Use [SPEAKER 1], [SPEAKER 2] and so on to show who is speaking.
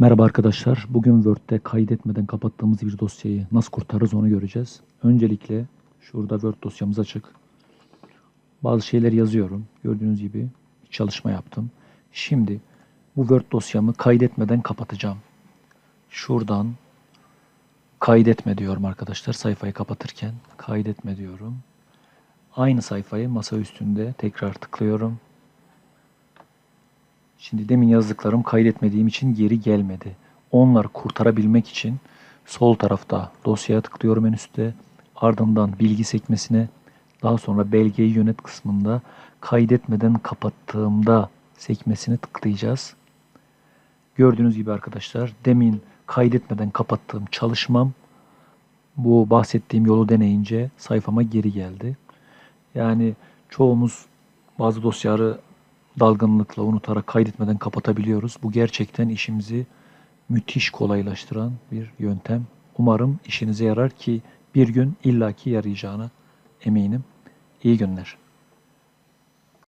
[SPEAKER 1] Merhaba arkadaşlar. Bugün Word'de kaydetmeden kapattığımız bir dosyayı nasıl kurtarırız onu göreceğiz. Öncelikle şurada Word dosyamız açık. Bazı şeyler yazıyorum. Gördüğünüz gibi bir çalışma yaptım. Şimdi bu Word dosyamı kaydetmeden kapatacağım. Şuradan kaydetme diyorum arkadaşlar. Sayfayı kapatırken kaydetme diyorum. Aynı sayfayı masa üstünde tekrar tıklıyorum. Şimdi demin yazdıklarım kaydetmediğim için geri gelmedi. Onları kurtarabilmek için sol tarafta dosyaya tıklıyorum en üstte. Ardından bilgi sekmesine daha sonra belgeyi yönet kısmında kaydetmeden kapattığımda sekmesine tıklayacağız. Gördüğünüz gibi arkadaşlar demin kaydetmeden kapattığım çalışmam bu bahsettiğim yolu deneyince sayfama geri geldi. Yani çoğumuz bazı dosyaları dalgınlıkla unutarak kaydetmeden kapatabiliyoruz. Bu gerçekten işimizi müthiş kolaylaştıran bir yöntem. Umarım işinize yarar ki bir gün illaki yarayacağına eminim. İyi günler.